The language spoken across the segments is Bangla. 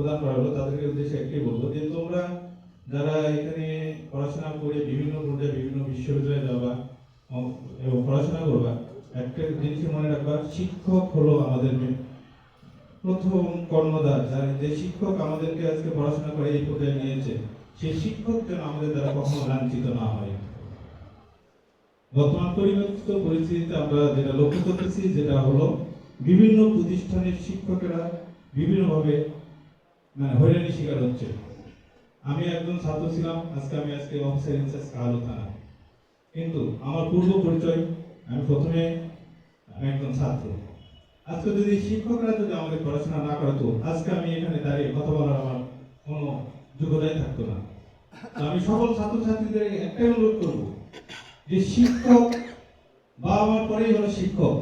প্রদান করা হলো, তাদেরকে উদ্দেশ্যে একটাই বলব যে তোমরা যারা এখানে পড়াশোনা করে বিভিন্ন পর্যায়ে বিভিন্ন বিশ্ববিদ্যালয়ে যাবা এবং পড়াশোনা করবা, একটা জিনিস মনে রাখবা, শিক্ষক হলো আমাদের প্রথম কর্ণধার, যার যে শিক্ষক আমাদেরকে আজকে পড়াশোনা করে এই পর্যায়ে নিয়েছে সেই শিক্ষক যেন আমাদের দ্বারা কখনো লাঞ্ছিত না হয়। বর্তমান পরিবর্তিত পরিস্থিতিতে আমরা যেটা লক্ষ্য করতেছি, যেটা হলো বিভিন্ন প্রতিষ্ঠানের শিক্ষকেরা বিভিন্নভাবে মানে হয়রানির শিকার হচ্ছে। আমি একজন ছাত্র ছিলাম, আজকে আমি আজকে অফিসার ইনচার্জ কালো থানা। কিন্তু আমার পূর্ব পরিচয়, আমি প্রথমে একজন ছাত্র। আজকে যদি শিক্ষকরা যদি আমাদের পড়াশোনা না করতো আজকে আমি এখানে দাঁড়িয়ে কথা বলার আমার কোনো যোগ্যতাই থাকতো না। আমি সকল ছাত্রছাত্রীদের একটাই অনুরোধ করব যে শিক্ষক বা আমার পরেই হলো শিক্ষক।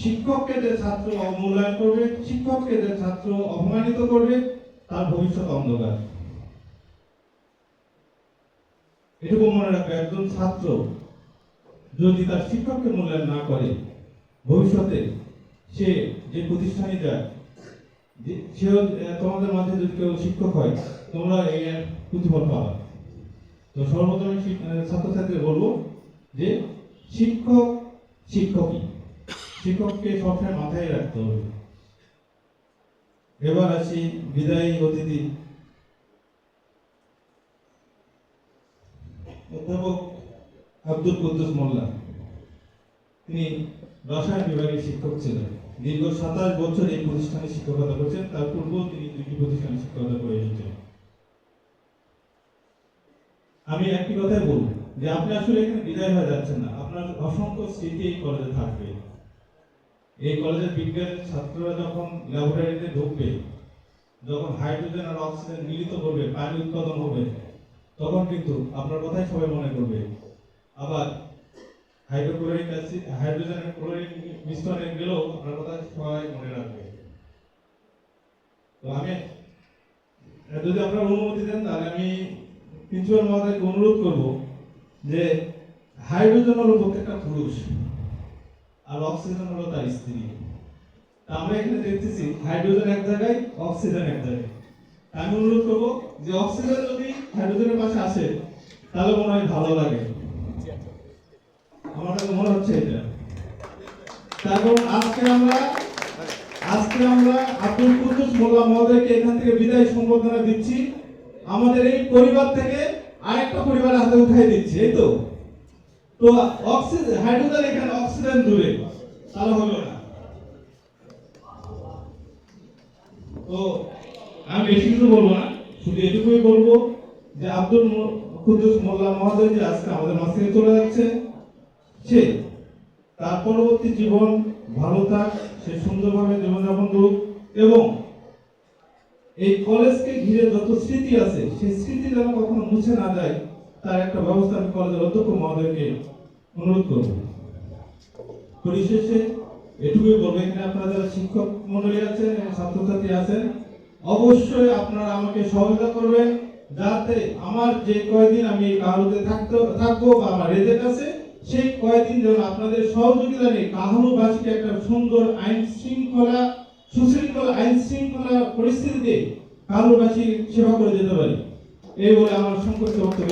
শিক্ষককে যে ছাত্র অবমূল্যায়ন করবে, শিক্ষককে যে ছাত্র অপমানিত করবে, তার ভবিষ্যৎ অন্ধকার। এটুকু মনে রাখবে, একজন ছাত্র যদি তার শিক্ষককে মূল্যায়ন না করে, ভবিষ্যতে সে যে প্রতিষ্ঠানে যায় সেও তোমাদের মাঝে যদি কেউ শিক্ষক হয়, তোমরা এই প্রতিফল পাবা। তো সর্বপ্রথমে ছাত্রছাত্রীদের বলব যে, শিক্ষক শিক্ষকই। শিক্ষককে সবসময় মাথায় রাখতে হবে। এবার আসি বিদায়ী অতিথি। অধ্যাপক আব্দুল কুদ্দুস মোল্লা। তিনি রসায়ন বিভাগের শিক্ষক ছিলেন। দীর্ঘ সাতাশ বছর এই প্রতিষ্ঠানে শিক্ষকতা করছেন। তার পূর্বেও তিনি দুইটি প্রতিষ্ঠানে শিক্ষকতা করে এসেছেন। আমি একটি কথাই বলব যে আপনি আসলে এখানে বিদায় হয়ে যাচ্ছেন না। আপনার অসংখ্য স্মৃতি এই কলেজে থাকবে। এই কলেজের বিজ্ঞানের ছাত্ররা যখন ল্যাবরেটরিতে ঢুকবে, যখন হাইড্রোজেন আর অক্সিজেন মিলিত করবে, পানি উৎপাদন হবে, তখন কিন্তু আপনার কথাই সবাই মনে করবে। আবার হাইড্রোক্লোরিক অ্যাসিড হাইড্রোজেন আর ক্লোরিন মিশ্রণে গেলেও আপনার কথা সবাই মনে রাখবে। তো আমি, যদি আপনার অনুমতি দেন, তাহলে আমি প্রিন্সিপাল মহোদয়কে অনুরোধ করব যে হাইড্রোজেন হলো প্রত্যেকটা পুরুষ। আর অক্সিজেন হলো তার স্ত্রী। আমরা এখানে দেখতেছি হাইড্রোজেন এক জায়গায় অক্সিজেন এক জায়গায়। আমি অনুরোধ করব যে অক্সিজেন যদি হাইড্রোজেনের পাশে আসে, তাহলে মনে হয় ভালো লাগে। আমার কাছে মনে হচ্ছে এটা। তারপর আজকে আমরা আজকে আমরা আব্দুল কুদ্দুস মোল্লা মহোদয়কে এখান থেকে বিদায় সম্বর্ধনা দিচ্ছি। আমাদের এই পরিবার থেকে আরেকটা পরিবারের হাতে উঠাই দিচ্ছি, এই তো? তো অক্সিজেন হাইড্রোজেন এখানে অক্সিজেন দূরে, তাহলে হলো না। তো আমি বেশি কিছু বলব না, শুধু এটুকুই বলব যে আব্দুল কুদ্দুস মোল্লা যে আজকে আমাদের চলে যাচ্ছে, সে তার পরবর্তী জীবন ভালো থাক, সে সুন্দরভাবে জীবনযাপন করুক এবং এই কলেজকে ঘিরে যত স্মৃতি আছে, সেই স্মৃতি যেন কখনো মুছে না যায়, তার একটা ব্যবস্থা আমি কলেজের অধ্যক্ষ মহোদয়কে অনুরোধ করব। পরিশেষে এটুকুই বলব এখানে আপনারা যারা শিক্ষক মন্ডলী আছেন এবং ছাত্রছাত্রী আছেন? অবশ্যই আপনারা আমাকে সহযোগিতা করবেন যাতে আমার যে কয়দিন আমি কাহালুতে থাকতে থাকব বা আমার রেজেক্ট আছে, সেই কয়দিন যেন আপনাদের সহযোগিতা নিয়ে কাহালুবাসীকে একটা সুন্দর আইন শৃঙ্খলা সুশৃঙ্খলা আইন শৃঙ্খলা পরিস্থিতিতে কাহালুবাসী সেবা করে যেতে পারি। এই বলে আমার সংক্ষিপ্ত বক্তব্য